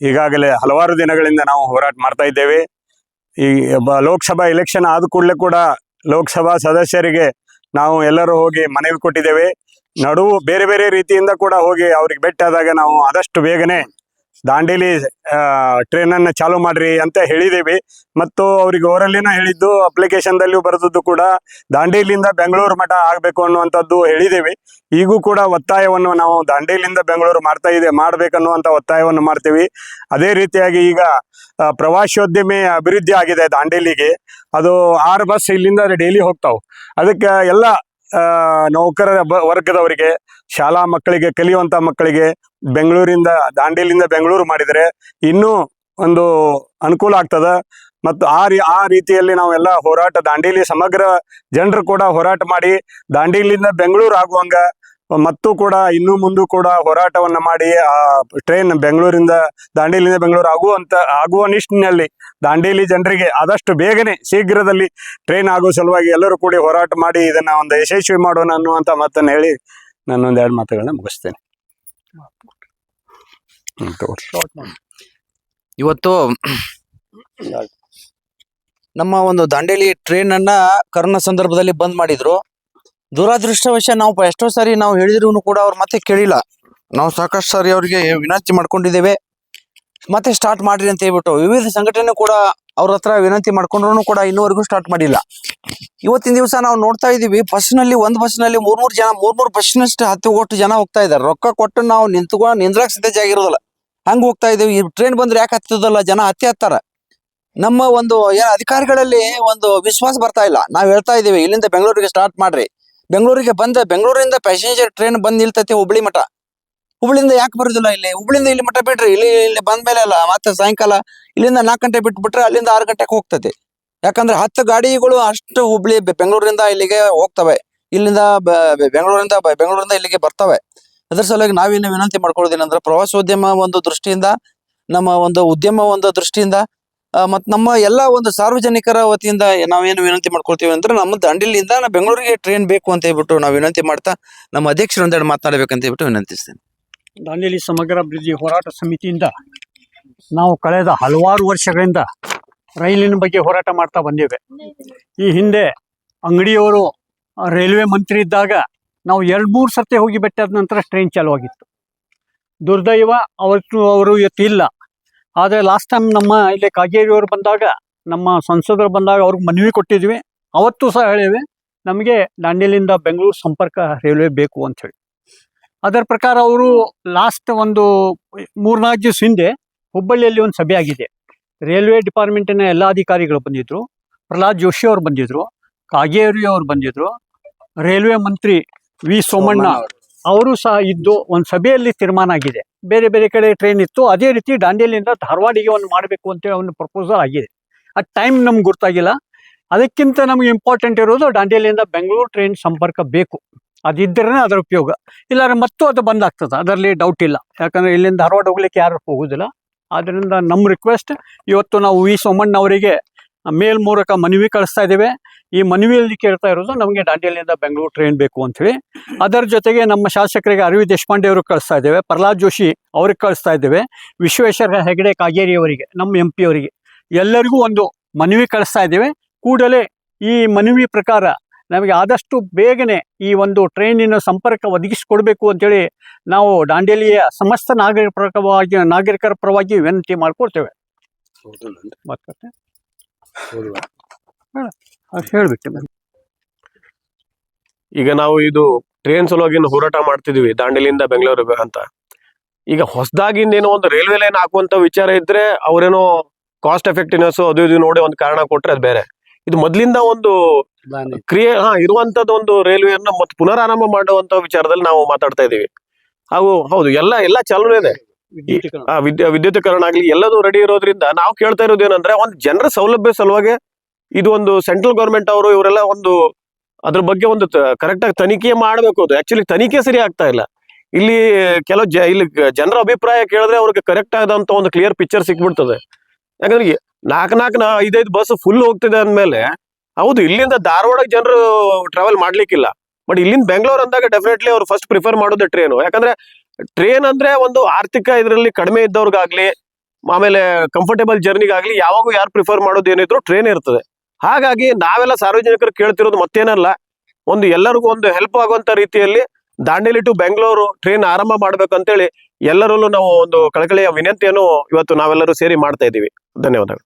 ಈಗಾಗಲೇ ಹಲವಾರು ದಿನಗಳಿಂದ ನಾವು ಹೋರಾಟ ಮಾಡ್ತಾ ಇದ್ದೇವೆ. ಈ ಲೋಕಸಭಾ ಎಲೆಕ್ಷನ್ ಆದ ಕೂಡಲೇ ಕೂಡ ಲೋಕಸಭಾ ಸದಸ್ಯರಿಗೆ ನಾವು ಎಲ್ಲರೂ ಹೋಗಿ ಮನವಿ ಕೊಟ್ಟಿದ್ದೇವೆ. ನಡುವು ಬೇರೆ ಬೇರೆ ರೀತಿಯಿಂದ ಕೂಡ ಹೋಗಿ ಅವ್ರಿಗೆ ಭೇಟಿಯಾದಾಗ ನಾವು ಆದಷ್ಟು ಬೇಗನೆ ದಾಂಡೇಲಿ ಟ್ರೈನ್ ಅನ್ನ ಚಾಲೂ ಮಾಡ್ರಿ ಅಂತ ಹೇಳಿದ್ದೀವಿ ಮತ್ತು ಅವ್ರಿಗೆ ಓರಲ್ಲಿನ ಹೇಳಿದ್ದು ಅಪ್ಲಿಕೇಶನ್ ದಲ್ಲಿ ಬರೆದದ್ದು ಕೂಡ ದಾಂಡೇಲಿಯಿಂದ ಬೆಂಗಳೂರು ಮಠ ಆಗಬೇಕು ಅನ್ನುವಂಥದ್ದು ಹೇಳಿದ್ದೇವೆ ಈಗೂ ಕೂಡ ಒತ್ತಾಯವನ್ನು ನಾವು ದಾಂಡೇಲಿಯಿಂದ ಬೆಂಗಳೂರು ಮಾಡ್ತಾ ಇದೆ, ಮಾಡಬೇಕನ್ನುವಂಥ ಒತ್ತಾಯವನ್ನು ಮಾಡ್ತೀವಿ. ಅದೇ ರೀತಿಯಾಗಿ ಈಗ ಪ್ರವಾಸೋದ್ಯಮಿ ಅಭಿವೃದ್ಧಿ ಆಗಿದೆ ದಾಂಡೇಲಿಗೆ. ಅದು ಆರು ಬಸ್ ಇಲ್ಲಿಂದ ಡೈಲಿ ಹೋಗ್ತಾವೆ. ಅದಕ್ಕೆ ಎಲ್ಲ ಆ, ನೌಕರ ಬ- ವರ್ಗದವರಿಗೆ ಶಾಲಾ ಮಕ್ಕಳಿಗೆ ಕಲಿಯುವಂತ ಮಕ್ಕಳಿಗೆ ಬೆಂಗಳೂರಿಂದ ದಾಂಡೇಲಿಂದ ಬೆಂಗಳೂರು ಮಾಡಿದರೆ ಇನ್ನೂ ಒಂದು ಅನುಕೂಲ ಆಗ್ತದ. ಮತ್ತು ಆ ರೀ ಆ ರೀತಿಯಲ್ಲಿ ನಾವೆಲ್ಲ ಹೋರಾಟ ದಾಂಡೇಲಿ ಸಮಗ್ರ ಜನರು ಕೂಡ ಹೋರಾಟ ಮಾಡಿ ದಾಂಡೇಲಿಂದ ಬೆಂಗಳೂರು ಆಗುವಂಗ ಮತ್ತು ಕೂಡ ಇನ್ನೂ ಮುಂದೂ ಕೂಡ ಹೋರಾಟವನ್ನು ಮಾಡಿ, ಆ ಟ್ರೈನ್ ಬೆಂಗಳೂರಿಂದ ದಾಂಡೇಲಿಯಿಂದ ಬೆಂಗಳೂರು ಆಗುವಂತ ಆಗುವ ನಿಟ್ಟಿನಲ್ಲಿ ದಾಂಡೇಲಿ ಜನರಿಗೆ ಆದಷ್ಟು ಬೇಗನೆ ಶೀಘ್ರದಲ್ಲಿ ಟ್ರೈನ್ ಆಗುವ ಸಲುವಾಗಿ ಎಲ್ಲರೂ ಕೂಡಿ ಹೋರಾಟ ಮಾಡಿ ಇದನ್ನ ಒಂದು ಯಶಸ್ವಿ ಮಾಡೋಣ ಅನ್ನುವಂತ ಮಾತನ್ನು ಹೇಳಿ ನಾನು ಒಂದ್ ಎರಡು ಮಾತುಗಳನ್ನ ಮುಗಿಸ್ತೇನೆ. ಇವತ್ತು ನಮ್ಮ ಒಂದು ದಾಂಡೇಲಿ ಟ್ರೈನ್ ಅನ್ನ ಕರೋನಾ ಸಂದರ್ಭದಲ್ಲಿ ಬಂದ್ ಮಾಡಿದ್ರು. ದುರಾದೃಷ್ಟವಶ ನಾವು ಎಷ್ಟೋ ಸಾರಿ ನಾವು ಹೇಳಿದ್ರು ಕೂಡ ಅವ್ರು ಮತ್ತೆ ಕೇಳಿಲ್ಲ. ನಾವು ಸಾಕಷ್ಟು ಸಾರಿ ಅವರಿಗೆ ವಿನಂತಿ ಮಾಡ್ಕೊಂಡಿದ್ದೇವೆ. ಮತ್ತೆ ಸ್ಟಾರ್ಟ್ ಮಾಡ್ರಿ ಅಂತ ಹೇಳ್ಬಿಟ್ಟು ವಿವಿಧ ಸಂಘಟನೆ ಕೂಡ ಅವ್ರ ಹತ್ರ ವಿನಂತಿ ಮಾಡ್ಕೊಂಡ್ರು ಕೂಡ ಇನ್ನೂವರೆಗೂ ಸ್ಟಾರ್ಟ್ ಮಾಡಿಲ್ಲ. ಇವತ್ತಿನ ದಿವಸ ನಾವು ನೋಡ್ತಾ ಇದೀವಿ ಬಸ್ನಲ್ಲಿ ಬಸ್ ಬಸ್ನಲ್ಲಿ ಮೂರ್ ಮೂರ್ ಜನ ಮೂರ್ ಮೂರ್ ಬಸ್ನಷ್ಟು ಹತ್ತು ಒಟ್ಟು ಜನ ಹೋಗ್ತಾ ಇದ್ದಾರೆ. ರೊಕ್ಕ ಕೊಟ್ಟು ನಾವು ನಿಂತ್ಕೊಂಡು ನಿಂದ್ರಾಕ್ ಸಿದ್ಧ ಆಗಿರೋದಲ್ಲ ಹಂಗ್ ಹಂಗ ಹೋಗ್ತಾ ಇದೀವಿ ಈ ಟ್ರೈನ್ ಬಂದ್ರೆ ಯಾಕೆ ಹತ್ತದಲ್ಲ? ಜನ ಹತ್ತಿ ಹತ್ತಾರ. ನಮ್ಮ ಒಂದು, ಏನ್ ಅಧಿಕಾರಿಗಳಲ್ಲಿ ಒಂದು ವಿಶ್ವಾಸ ಬರ್ತಾ ಇಲ್ಲ. ನಾವ್ ಹೇಳ್ತಾ ಇದೀವಿ ಇಲ್ಲಿಂದ ಬೆಂಗಳೂರಿಗೆ ಸ್ಟಾರ್ಟ್ ಮಾಡ್ರಿ. ಬೆಂಗಳೂರಿಗೆ ಬಂದ, ಬೆಂಗಳೂರಿಂದ ಪ್ಯಾಸೆಂಜರ್ ಟ್ರೈನ್ ಬಂದ್ ನಿಲ್ತೈತಿ ಹುಬ್ಳಿ ಮಠ. ಹುಬ್ಳಿಂದ ಯಾಕೆ ಬರುದಿಲ್ಲ ಇಲ್ಲಿ? ಹುಬ್ಳಿಂದ ಇಲ್ಲಿ ಮಠ ಬಿಡ್ರಿ. ಇಲ್ಲಿ ಇಲ್ಲಿ ಬಂದ ಮೇಲೆ ಅಲ್ಲ, ಮತ್ತೆ ಸಾಯಂಕಾಲ ಇಲ್ಲಿಂದ ನಾಲ್ಕು ಗಂಟೆ ಬಿಟ್ಟು ಬಿಟ್ರೆ ಅಲ್ಲಿಂದ ಆರು ಗಂಟೆಗೆ ಹೋಗ್ತೈತಿ ಯಾಕಂದ್ರೆ ಹತ್ತು ಗಾಡಿಗಳು ಅಷ್ಟು ಹುಬ್ಳಿ ಬೆಂಗಳೂರಿಂದ ಇಲ್ಲಿಗೆ ಹೋಗ್ತವೆ. ಇಲ್ಲಿಂದ ಬೆಂಗಳೂರಿಂದ ಬೆಂಗಳೂರಿಂದ ಇಲ್ಲಿಗೆ ಬರ್ತವೆ. ಅದ್ರ ಸಲುವಾಗಿ ನಾವೇನು ವಿನಂತಿ ಮಾಡ್ಕೊಳ್ಳೋದೇನಂದ್ರೆ ಪ್ರವಾಸೋದ್ಯಮ ಒಂದು ದೃಷ್ಟಿಯಿಂದ, ನಮ್ಮ ಒಂದು ಉದ್ಯಮ ಒಂದು ದೃಷ್ಟಿಯಿಂದ ಆ, ಮತ್ ನಮ್ಮ ಎಲ್ಲ ಒಂದು ಸಾರ್ವಜನಿಕರ ವತಿಯಿಂದ ನಾವೇನು ವಿನಂತಿ ಮಾಡ್ಕೊಳ್ತೀವಿ ಅಂದ್ರೆ ನಮ್ಮ ದಂಡಿಲಿಂದ ನಾ ಬೆಂಗಳೂರಿಗೆ ಟ್ರೈನ್ ಬೇಕು ಅಂತ ಹೇಳ್ಬಿಟ್ಟು ನಾವು ವಿನಂತಿ ಮಾಡ್ತಾ ನಮ್ಮ ಅಧ್ಯಕ್ಷರು ಒಂದೆರಡು ಮಾತನಾಡಬೇಕಂತ ಹೇಳ್ಬಿಟ್ಟು ವಿನಂತಿಸ್ತೇನೆ. ದಾಂಡೇಲಿ ಸಮಗ್ರ ಅಭಿವೃದ್ಧಿ ಹೋರಾಟ ಸಮಿತಿಯಿಂದ ನಾವು ಕಳೆದ ಹಲವಾರು ವರ್ಷಗಳಿಂದ ರೈಲಿನ ಬಗ್ಗೆ ಹೋರಾಟ ಮಾಡ್ತಾ ಬಂದೇವೆ. ಈ ಹಿಂದೆ ಅಂಗಡಿಯವರು ರೈಲ್ವೆ ಮಂತ್ರಿ ಇದ್ದಾಗ ನಾವು ಎರಡು ಮೂರು ಸರ್ತಿ ಹೋಗಿ ಬೆಟ್ಟದ ನಂತರ ಟ್ರೈನ್ ಚಾಲುವಾಗಿತ್ತು. ದುರ್ದೈವ ಅವತ್ತು ಅವರು ಇವತ್ತಿಲ್ಲ ಆದರೆ ಲಾಸ್ಟ್ ಟೈಮ್ ನಮ್ಮ ಇಲ್ಲಿ ಕಾಗೇರಿಯವರು ಬಂದಾಗ, ನಮ್ಮ ಸಂಸದರು ಬಂದಾಗ ಅವ್ರಿಗೆ ಮನವಿ ಕೊಟ್ಟಿದ್ವಿ. ಅವತ್ತು ಸಹ ಹೇಳಿವೆ ನಮಗೆ ದಾಂಡೇಲಿಂದ ಬೆಂಗಳೂರು ಸಂಪರ್ಕ ರೈಲ್ವೆ ಬೇಕು ಅಂತ ಹೇಳಿ. ಅದರ ಪ್ರಕಾರ ಅವರು ಲಾಸ್ಟ್ ಒಂದು ಮೂರ್ನಾಲ್ಕು ದಿವಸ ಹಿಂದೆ ಹುಬ್ಬಳ್ಳಿಯಲ್ಲಿ ಒಂದು ಸಭೆ ಆಗಿದೆ. ರೈಲ್ವೆ ಡಿಪಾರ್ಟ್ಮೆಂಟಿನ ಎಲ್ಲ ಅಧಿಕಾರಿಗಳು ಬಂದಿದ್ರು, ಪ್ರಹ್ಲಾದ್ ಜೋಶಿ ಅವರು ಬಂದಿದ್ರು, ಕಾಗೇರಿ ಅವರು ಬಂದಿದ್ರು ರೈಲ್ವೆ ಮಂತ್ರಿ ವಿ ಸೋಮಣ್ಣ ಅವರು ಸಹ ಇದ್ದು ಒಂದು ಸಭೆಯಲ್ಲಿ ತೀರ್ಮಾನ ಆಗಿದೆ. ಬೇರೆ ಬೇರೆ ಕಡೆ ಟ್ರೈನ್ ಇತ್ತು. ಅದೇ ರೀತಿ ದಾಂಡೇಲಿಯಿಂದ ಧಾರವಾಡಿಗೆ ಒಂದು ಮಾಡಬೇಕು ಅಂತೇಳಿ ಒಂದು ಪ್ರಪೋಸಲ್ ಆಗಿದೆ. ಆ ಟೈಮ್ ನಮ್ಗೆ ಗೊತ್ತಾಗಿಲ್ಲ ಅದಕ್ಕಿಂತ ನಮ್ಗೆ ಇಂಪಾರ್ಟೆಂಟ್ ಇರೋದು ದಾಂಡೇಲಿಯಿಂದ ಬೆಂಗಳೂರು ಟ್ರೈನ್ ಸಂಪರ್ಕ ಬೇಕು. ಅದಿದ್ದರೆ ಅದರ ಉಪಯೋಗ. ಇಲ್ಲಾಂದ್ರೆ ಮತ್ತೂ ಅದು ಬಂದಾಗ್ತದೆ. ಅದರಲ್ಲಿ ಡೌಟ್ ಇಲ್ಲ. ಯಾಕಂದ್ರೆ ಇಲ್ಲಿಂದ ಧಾರವಾಡ ಹೋಗ್ಲಿಕ್ಕೆ ಯಾರು ಹೋಗೋದಿಲ್ಲ. ಆದ್ದರಿಂದ ನಮ್ಮ ರಿಕ್ವೆಸ್ಟ್ ಇವತ್ತು ನಾವು ವಿ ಸೋಮಣ್ಣವರಿಗೆ ಮೇಲ್ ಮೂಲಕ ಮನವಿ ಕಳಿಸ್ತಾ ಇದ್ದೇವೆ. ಈ ಮನವಿಯಲ್ಲಿ ಕೇಳ್ತಾ ಇರೋದು ನಮಗೆ ದಾಂಡೇಲಿಯಿಂದ ಬೆಂಗಳೂರು ಟ್ರೈನ್ ಬೇಕು ಅಂತೇಳಿ ಅದರ ಜೊತೆಗೆ ನಮ್ಮ ಶಾಸಕರಿಗೆ ಅರವಿಂದ್ ದೇಶಪಾಂಡೆ ಅವ್ರಿಗೆ ಕಳಿಸ್ತಾ ಇದ್ದೇವೆ ಪ್ರಹ್ಲಾದ್ ಜೋಶಿ ಅವ್ರಿಗೆ ಕಳಿಸ್ತಾ ಇದ್ದೇವೆ ವಿಶ್ವೇಶ್ವರ ಹೆಗಡೆ ಕಾಗೇರಿ ಅವರಿಗೆ ನಮ್ಮ ಎಂ ಪಿ ಅವರಿಗೆ. ಎಲ್ಲರಿಗೂ ಒಂದು ಮನವಿ ಕಳಿಸ್ತಾ ಇದ್ದೇವೆ. ಕೂಡಲೇ ಈ ಮನವಿ ಪ್ರಕಾರ ನಮಗೆ ಆದಷ್ಟು ಬೇಗನೆ ಈ ಒಂದು ಟ್ರೈನಿನ ಸಂಪರ್ಕ ಒದಗಿಸಿಕೊಡ್ಬೇಕು ಅಂತೇಳಿ ನಾವು ದಾಂಡೇಲಿಯ ಸಮಸ್ತ ನಾಗರಿಕ ಪರವಾಗಿ ನಾಗರಿಕರ ಪರವಾಗಿ ವಿನಂತಿ ಮಾಡ್ಕೊಳ್ತೇವೆ. ಹೇಳ್ಬಿಟ್ಟೆ. ಈಗ ನಾವು ಇದು ಟ್ರೈನ್ ಸಲುವಾಗಿ ಹೋರಾಟ ಮಾಡ್ತಿದ್ವಿ ದಾಂಡೇಲಿಯಿಂದ ಬೆಂಗಳೂರಿಗೆ ಅಂತ. ಈಗ ಹೊಸದಾಗಿಂದ ಏನೋ ಒಂದು ರೈಲ್ವೆ ಲೈನ್ ಹಾಕುವಂತ ವಿಚಾರ ಇದ್ರೆ ಅವರೇನೋ ಕಾಸ್ಟ್ ಎಫೆಕ್ಟಿವ್ನೆಸ್ ಅದು ಇದು ನೋಡಿ ಒಂದು ಕಾರಣ ಕೊಟ್ರೆ ಅದು ಬೇರೆ. ಇದು ಮೊದ್ಲಿಂದ ಒಂದು ಕ್ರಿಯೆ ಹಾ ಇರುವಂತದ್ದು ಒಂದು ರೈಲ್ವೆಯನ್ನು ಮತ್ತೆ ಪುನರಾರಂಭ ಮಾಡುವಂತ ವಿಚಾರದಲ್ಲಿ ನಾವು ಮಾತಾಡ್ತಾ ಇದೀವಿ. ಹಾಗು ಹೌದು ಎಲ್ಲ ಎಲ್ಲ ಚಾಲನೆ ಇದೆ. ವಿದ್ಯುತ್ಕರಣ. ಆ ವಿದ್ಯು ವಿದ್ಯುತೀಕರಣ ಆಗ್ಲಿ ಎಲ್ಲದೂ ರೆಡಿ ಇರೋದ್ರಿಂದ ನಾವು ಕೇಳ್ತಾ ಇರೋದು ಏನಂದ್ರೆ ಒಂದು ಜನರ ಸೌಲಭ್ಯ ಸಲುವಾಗಿ ಇದು ಒಂದು ಸೆಂಟ್ರಲ್ ಗೌರ್ಮೆಂಟ್ ಅವರು ಇವರೆಲ್ಲ ಒಂದು ಅದ್ರ ಬಗ್ಗೆ ಒಂದು ಕರೆಕ್ಟ್ ಆಗಿ ತನಿಖೆ ಮಾಡಬೇಕು ಅದು. ಆಕ್ಚುಲಿ ತನಿಖೆ ಸರಿ ಆಗ್ತಾ ಇಲ್ಲ. ಇಲ್ಲಿ ಕೆಲವು ಜ, ಇಲ್ಲಿ ಜನರ ಅಭಿಪ್ರಾಯ ಕೇಳಿದ್ರೆ ಅವ್ರಿಗೆ ಕರೆಕ್ಟ್ ಆದಂತ ಒಂದು ಕ್ಲಿಯರ್ ಪಿಕ್ಚರ್ ಸಿಕ್ಬಿಡ್ತದೆ. ಯಾಕಂದ್ರೆ ನಾಲ್ಕು ನಾಲ್ಕು ಐದೈದು ಬಸ್ ಫುಲ್ ಹೋಗ್ತಿದೆ ಅಂದ್ಮೇಲೆ, ಹೌದು, ಇಲ್ಲಿಂದ ಧಾರವಾಡಕ್ಕೆ ಜನರು ಟ್ರಾವೆಲ್ ಮಾಡ್ಲಿಕ್ಕಿಲ್ಲ. ಬಟ್ ಇಲ್ಲಿಂದ ಬೆಂಗಳೂರು ಅಂದಾಗ ಡೆಫಿನೆಟ್ಲಿ ಅವ್ರು ಫಸ್ಟ್ ಪ್ರಿಫರ್ ಮಾಡೋದು ಟ್ರೈನು ಯಾಕಂದ್ರೆ ಟ್ರೈನ್ ಅಂದ್ರೆ ಒಂದು ಆರ್ಥಿಕ ಇದರಲ್ಲಿ ಕಡಿಮೆ ಇದ್ದವ್ರಿಗಾಗ್ಲಿ, ಆಮೇಲೆ ಕಂಫರ್ಟೇಬಲ್ ಜರ್ನಿಗಾಗ್ಲಿ ಯಾವಾಗೂ ಯಾರು ಪ್ರಿಫರ್ ಮಾಡೋದು ಏನಿದ್ರು ಟ್ರೈನ್ ಇರ್ತದೆ. ಹಾಗಾಗಿ ನಾವೆಲ್ಲ ಸಾರ್ವಜನಿಕರು ಕೇಳ್ತಿರೋದು ಮತ್ತೇನಲ್ಲ, ಒಂದು ಎಲ್ಲರಿಗೂ ಒಂದು ಹೆಲ್ಪ್ ಆಗುವಂತ ರೀತಿಯಲ್ಲಿ ದಾಂಡೇಲಿ ಟು ಬೆಂಗಳೂರು ಟ್ರೈನ್ ಆರಂಭ ಮಾಡ್ಬೇಕಂತೇಳಿ ಎಲ್ಲರಲ್ಲೂ ನಾವು ಒಂದು ಕಳಕಳಿಯ ವಿನಂತಿಯನ್ನು ಇವತ್ತು ನಾವೆಲ್ಲರೂ ಸೇರಿ ಮಾಡ್ತಾ ಇದ್ದೀವಿ. ಧನ್ಯವಾದಗಳು.